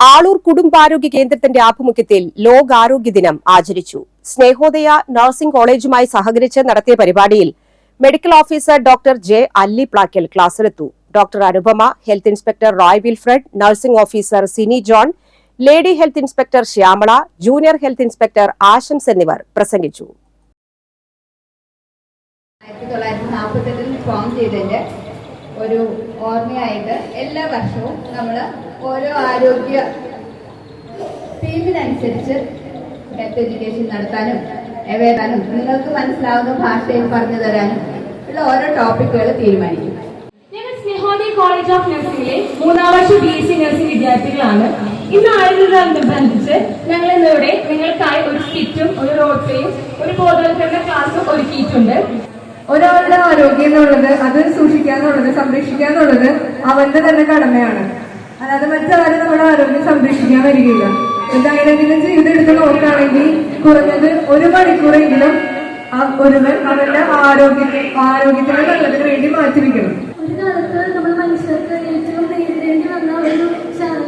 ആളൂർ കുടുംബാരോഗ്യ കേന്ദ്രത്തിന്റെ ആഭിമുഖ്യത്തിൽ ലോകാരോഗ്യ ദിനം ആചരിച്ചു. സ്നേഹോദയ നഴ്സിംഗ് കോളേജുമായി സഹകരിച്ച് നടത്തിയ പരിപാടിയിൽ medical officer doctor J Alli Plackal ക്ലാസ്സിലെത്തു. Doctor Anupama health inspector Roy Wilfred nursing officer Sini John lady health inspector Shyamala junior health inspector ആശംസ് എന്നിവർ പ്രസംഗിച്ചു. ഫോം ഒരു ഓർമ്മയായിട്ട് എല്ലാ വർഷവും നമ്മൾ ഓരോ ആരോഗ്യ തീമിനനുസരിച്ച് ഹെൽത്ത് എഡ്യൂക്കേഷൻ നടത്താനും എവേതാനും നിങ്ങൾക്ക് മനസ്സിലാവുന്ന ഭാഷയിൽ പറഞ്ഞു തരാനും ഉള്ള ഓരോ ടോപ്പിക്കുകൾ തീരുമാനിക്കും. ഞങ്ങൾ സ്നേഹോദി കോളേജ് ഓഫ് നഴ്സിംഗിലെ മൂന്നാം വർഷ ബി എസ് സി നഴ്സിംഗ് വിദ്യാർത്ഥികളാണ്. ഇന്ന് ആയുർവേദത്തോടനുബന്ധിച്ച് ഞങ്ങൾ ഇന്നിവിടെ നിങ്ങൾക്കായി ഒരു കിറ്റും ഒരു റോട്ടറിയും ഒരു ബോധവൽക്കരണ ക്ലാസ്സും ഒരുക്കിയിട്ടുണ്ട്. ഒരാളുടെ ആരോഗ്യം എന്നുള്ളത് അത് സംരക്ഷിക്കുക എന്നുള്ളത് അവന്റെ തന്നെ കടമയാണ്. അല്ലാതെ മറ്റാരും നമ്മുടെ ആരോഗ്യം സംരക്ഷിക്കാൻ വരികയില്ല. ദൈനംദിന ജീവിതം എടുത്ത് നോക്കുകയാണെങ്കിൽ കുറഞ്ഞത് ഒരു മണിക്കൂറെങ്കിലും ഒരുവൻ അവരുടെ ആരോഗ്യത്തെ ആരോഗ്യത്തിന്റെ നല്ലതിന് വേണ്ടി മാറ്റിവെക്കണം. ഒരു കാലത്ത് നമ്മൾ മനുഷ്യർക്ക് ഏറ്റവും നേരിടേണ്ടി വന്ന ഒരു ശ-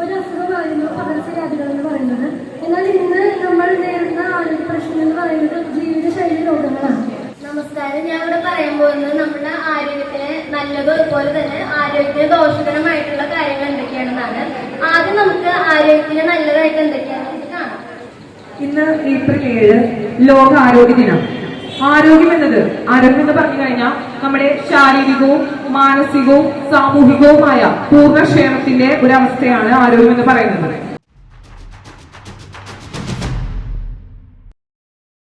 ഒരു അസുഖമായിരുന്നു പകർച്ചവ്യാധികൾ എന്ന് പറയുന്നത് എന്നാൽ ഇന്ന് നമ്മൾ നേരിടുന്ന ആരോഗ്യ പ്രശ്നം എന്ന് പറയുന്നത് ജീവിതശൈലി രോഗങ്ങളാണ് നമസ്കാരം ഞാൻ ഇവിടെ പറയാൻ പോകുന്നത് നമ്മുടെ ആരോഗ്യത്തിന് നല്ലത് അതുപോലെ തന്നെ ആരോഗ്യത്തിന് ദോഷകരമായിട്ടുള്ള കാര്യങ്ങൾ എന്തൊക്കെയാണെന്നാണ്. ആദ്യം നമുക്ക് ആരോഗ്യത്തിന് നല്ലതായിട്ട് എന്തൊക്കെയാണെന്ന് കാണാം. ഇന്ന് ഏപ്രിൽ ഏഴ് ലോക ആരോഗ്യ ദിനം. ആരോഗ്യം എന്നത് ആരോഗ്യം എന്ന് പറഞ്ഞു കഴിഞ്ഞാൽ നമ്മുടെ ശാരീരികവും മാനസികവും സാമൂഹികവുമായ പൂർണക്ഷേമത്തിന്റെ ഒരു അവസ്ഥയാണ് ആരോഗ്യം എന്ന് പറയുന്നത്.